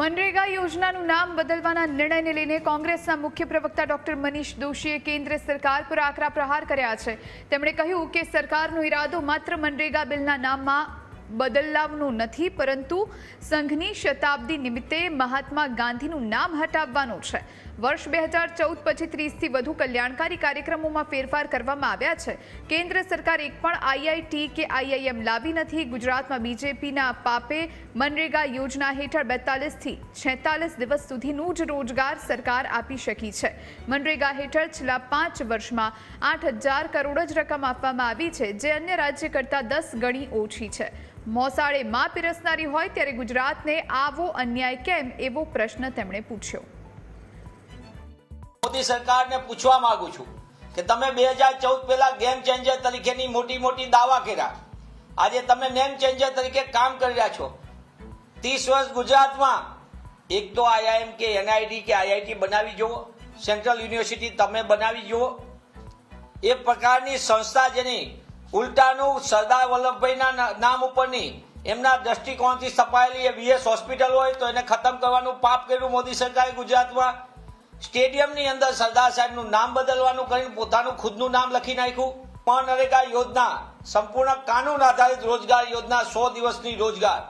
મનરેગા યોજનાનું નામ બદલવાના નિર્ણયને લઈને કોંગ્રેસના મુખ્ય પ્રવક્તા ડોક્ટર મનીષ દોશીએ કેન્દ્ર સરકાર પર આકરા પ્રહાર કર્યા છે. તેમણે કહ્યું કે સરકારનો ઈરાદો માત્ર મનરેગા બિલના નામમાં બદલાવનું નથી, પરંતુ સંઘની શતાબ્દી નિમિત્તે મહાત્મા ગાંધીનું નામ હટાવવાનું છે. વર્ષ બે હજાર ચૌદ પછી ત્રીસથી વધુ કલ્યાણકારી કાર્યક્રમોમાં ફેરફાર કરવામાં આવ્યા છે. કેન્દ્ર સરકાર એક પણ આઈઆઈટી કે આઈઆઈએમ લાવી નથી. ગુજરાતમાં બીજેપીના પાપે મનરેગા યોજના હેઠળ બેતાલીસથી છેતાલીસ દિવસ સુધીનું જ રોજગાર સરકાર આપી શકી છે. મનરેગા હેઠળ છેલ્લા પાંચ વર્ષમાં આઠ હજાર કરોડ જ રકમ આપવામાં આવી છે, જે અન્ય રાજ્ય કરતાં દસ ગણી ઓછી છે. મોસાળે માં પીરસનારી હોય ત્યારે ગુજરાતને આવો અન્યાય કેમ? એવો પ્રશ્ન તેમણે પૂછ્યો. મોદી સરકારને પૂછવા માંગુ છું કે તમે બે હજાર ચૌદ પહેલા ગેમ ચેન્જર તરીકેની મોટી મોટી દાવા કર્યા. આજે તમે નેમ ચેન્જર તરીકે કામ કરી રહ્યા છો. ત્રીસ વર્ષ ગુજરાતમાં એક તો આઈઆઈએમ કે એનઆઈટી કે આઈઆઈટી બનાવી જુઓ, સેન્ટ્રલ યુનિવર્સિટી તમે બનાવી જુઓ. એ પ્રકારની સંસ્થા જેની ઉલટાનું સરદાર વલ્લભભાઈના નામ ઉપરની એમના દ્રષ્ટિકોણથી સ્થપાયેલી એ વીએસ હોસ્પિટલ હોય તો એને ખતમ કરવાનું પાપ કર્યું મોદી સરકારે ગુજરાતમાં. સ્ટેડિયમની અંદર સરદાર સાહેબનું નામ બદલવાનું કરીને પોતાનું ખુદનું નામ લખી નાખ્યું. મનરેગા યોજના સંપૂર્ણ કાનૂન આધારિત રોજગાર યોજના સો દિવસની રોજગાર.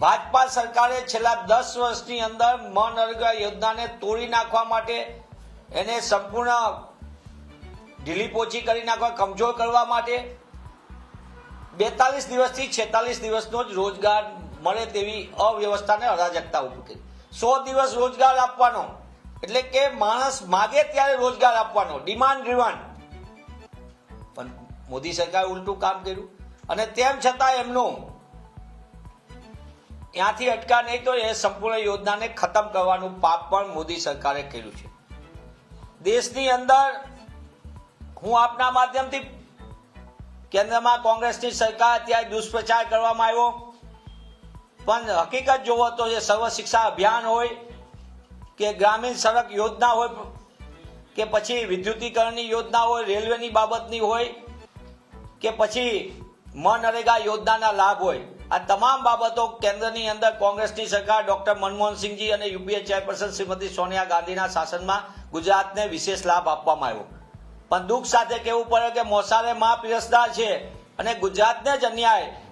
ભાજપા સરકારે છેલ્લા દસ વર્ષની અંદર મનરેગા યોજનાને તોડી નાખવા માટે એને સંપૂર્ણ ઢીલી પોચી કરી નાખવા, કમજોર કરવા માટે બેતાલીસ દિવસથી છેતાલીસ દિવસનો જ રોજગાર મળે તેવી અવ્યવસ્થાને અરાજકતા ઊભી કરી. સો દિવસ રોજગાર આપવાનો એટલે કે માણસ માગે ત્યારે રોજગાર આપવાનો ડિમાન્ડ ડ્રીવન પણ મોદી સરકારે ઉલટું કામ કર્યું. અને તેમ છતાં એમનું ત્યાંથી અટકા નહીં તો એ સંપૂર્ણ યોજનાને ખતમ કરવાનું પાપ પણ મોદી સરકારે કર્યું છે. દેશની અંદર હું આપના માધ્યમથી કેન્દ્રમાં કોંગ્રેસની સરકાર અત્યારે દુષ્પ્રચાર કરવામાં આવ્યો. પણ હકીકત જોવો તો જે સર્વ શિક્ષા અભિયાન હોય કે ગ્રામીણ સડક યોજના હોય, કે પછી વિદ્યુતીકરણની યોજના હોય, રેલવેની બાબતની હોય, કે પછી મનરેગા યોજનાના લાભ હોય. આ તમામ બાબતો કેન્દ્રની અંદર કોંગ્રેસની સરકાર ડોક્ટર મનમોહનસિંહજી અને યુપીએ ચેરપર્સન શ્રીમતી સોનિયા ગાંધીના શાસનમાં ગુજરાતને વિશેષ લાભ આપવામાં આવ્યો. પણ દુઃખ સાથે કહેવું પડે કે મોસારે મા પીરસદાર છે અને ગુજરાતને જ અન્યાય